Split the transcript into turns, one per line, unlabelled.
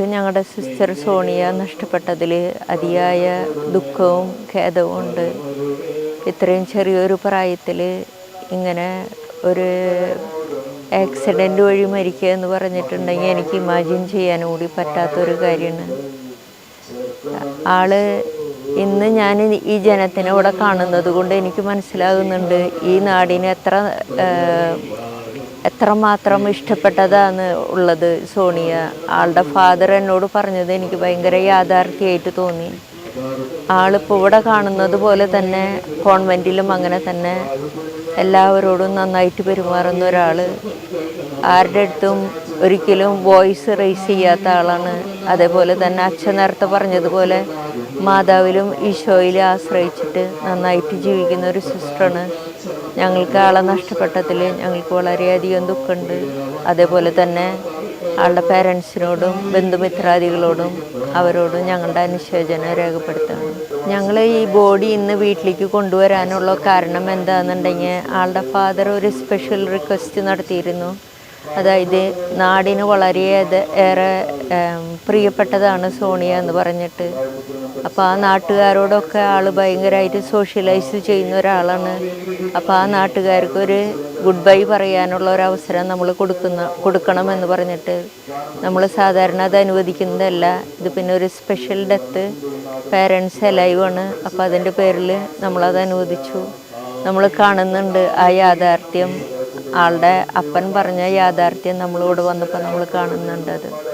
ഞങ്ങൾക്ക് ഞങ്ങളുടെ സിസ്റ്റർ സോണിയ നഷ്ടപ്പെട്ടതിൽ അതിയായ ദുഃഖവും ഖേദവും ഉണ്ട്. ഇത്രയും ചെറിയൊരു പ്രായത്തിൽ ഇങ്ങനെ ഒരു ആക്സിഡന്റ് വഴി മരിക്കുക എന്ന് പറഞ്ഞിട്ടുണ്ടെങ്കിൽ എനിക്ക് ഇമാജിൻ ചെയ്യാനും കൂടി പറ്റാത്തൊരു കാര്യമാണ്. ആൾ ഇന്ന് ഞാൻ ഈ ജനത്തിനെ ഇവിടെ കാണുന്നത് കൊണ്ട് എനിക്ക് മനസ്സിലാകുന്നുണ്ട് ഈ നാടിന് എത്ര എത്രമാത്രം ഇഷ്ടപ്പെട്ടതാണ് ഉള്ളത് സോണിയ. ആളുടെ ഫാദർ എന്നോട് പറഞ്ഞത് എനിക്ക് ഭയങ്കര യാഥാർത്ഥ്യമായിട്ട് തോന്നി. ആളിപ്പോൾ ഇവിടെ കാണുന്നത് പോലെ തന്നെ കോൺവെന്റിലും അങ്ങനെ തന്നെ. എല്ലാവരോടും നന്നായിട്ട് പെരുമാറുന്ന ഒരാൾ ആരുടെ അടുത്തും ഒരിക്കലും വോയിസ് റേസ് ചെയ്യാത്ത ആളാണ്. അതേപോലെ തന്നെ അച്ഛൻ നേരത്തെ പറഞ്ഞതുപോലെ മാതാവിലും ഈശോയിലും ആശ്രയിച്ചിട്ട് നന്നായിട്ട് ജീവിക്കുന്ന ഒരു സിസ്റ്ററാണ്. ഞങ്ങൾക്ക് ആളെ നഷ്ടപ്പെട്ടതിൽ ഞങ്ങൾക്ക് വളരെയധികം ദുഃഖമുണ്ട്. അതേപോലെ തന്നെ ആളുടെ പേരൻസിനോടും ബന്ധുമിത്രാദികളോടും അവരോടും ഞങ്ങളുടെ അനുശോചനം രേഖപ്പെടുത്തണം ഞങ്ങൾ ഈ ബോഡി ഇന്ന് വീട്ടിലേക്ക് കൊണ്ടുവരാനുള്ള കാരണം എന്താണെന്നുണ്ടെങ്കിൽ ആളുടെ ഫാദർ ഒരു സ്പെഷ്യൽ റിക്വസ്റ്റ് നടത്തിയിരുന്നു. അതായത് നാടിന് വളരെ ഏറെ പ്രിയപ്പെട്ടതാണ് സോണിയ എന്ന് പറഞ്ഞിട്ട്. അപ്പോൾ ആ നാട്ടുകാരോടൊക്കെ ആൾ ഭയങ്കരമായിട്ട് സോഷ്യലൈസ് ചെയ്യുന്ന ഒരാളാണ്. അപ്പോൾ ആ നാട്ടുകാർക്ക് ഒരു ഗുഡ് ബൈ പറയാനുള്ള ഒരു അവസരം നമ്മൾ കൊടുക്കുന്ന കൊടുക്കണമെന്ന് പറഞ്ഞിട്ട് നമ്മൾ സാധാരണ അത് അനുവദിക്കുന്നതല്ല. ഇത് പിന്നെ ഒരു സ്പെഷ്യൽ ഡെത്ത് പേരൻസ് ആണ്. അപ്പോൾ അതിന്റെ പേരിൽ നമ്മളത് അനുവദിച്ചു. നമ്മൾ കാണുന്നുണ്ട് ആ യാഥാർത്ഥ്യം. ആളുടെ അപ്പൻ പറഞ്ഞ യാഥാർത്ഥ്യം നമ്മളോട് വന്നപ്പോൾ നമ്മൾ കാണുന്നുണ്ട് അത്.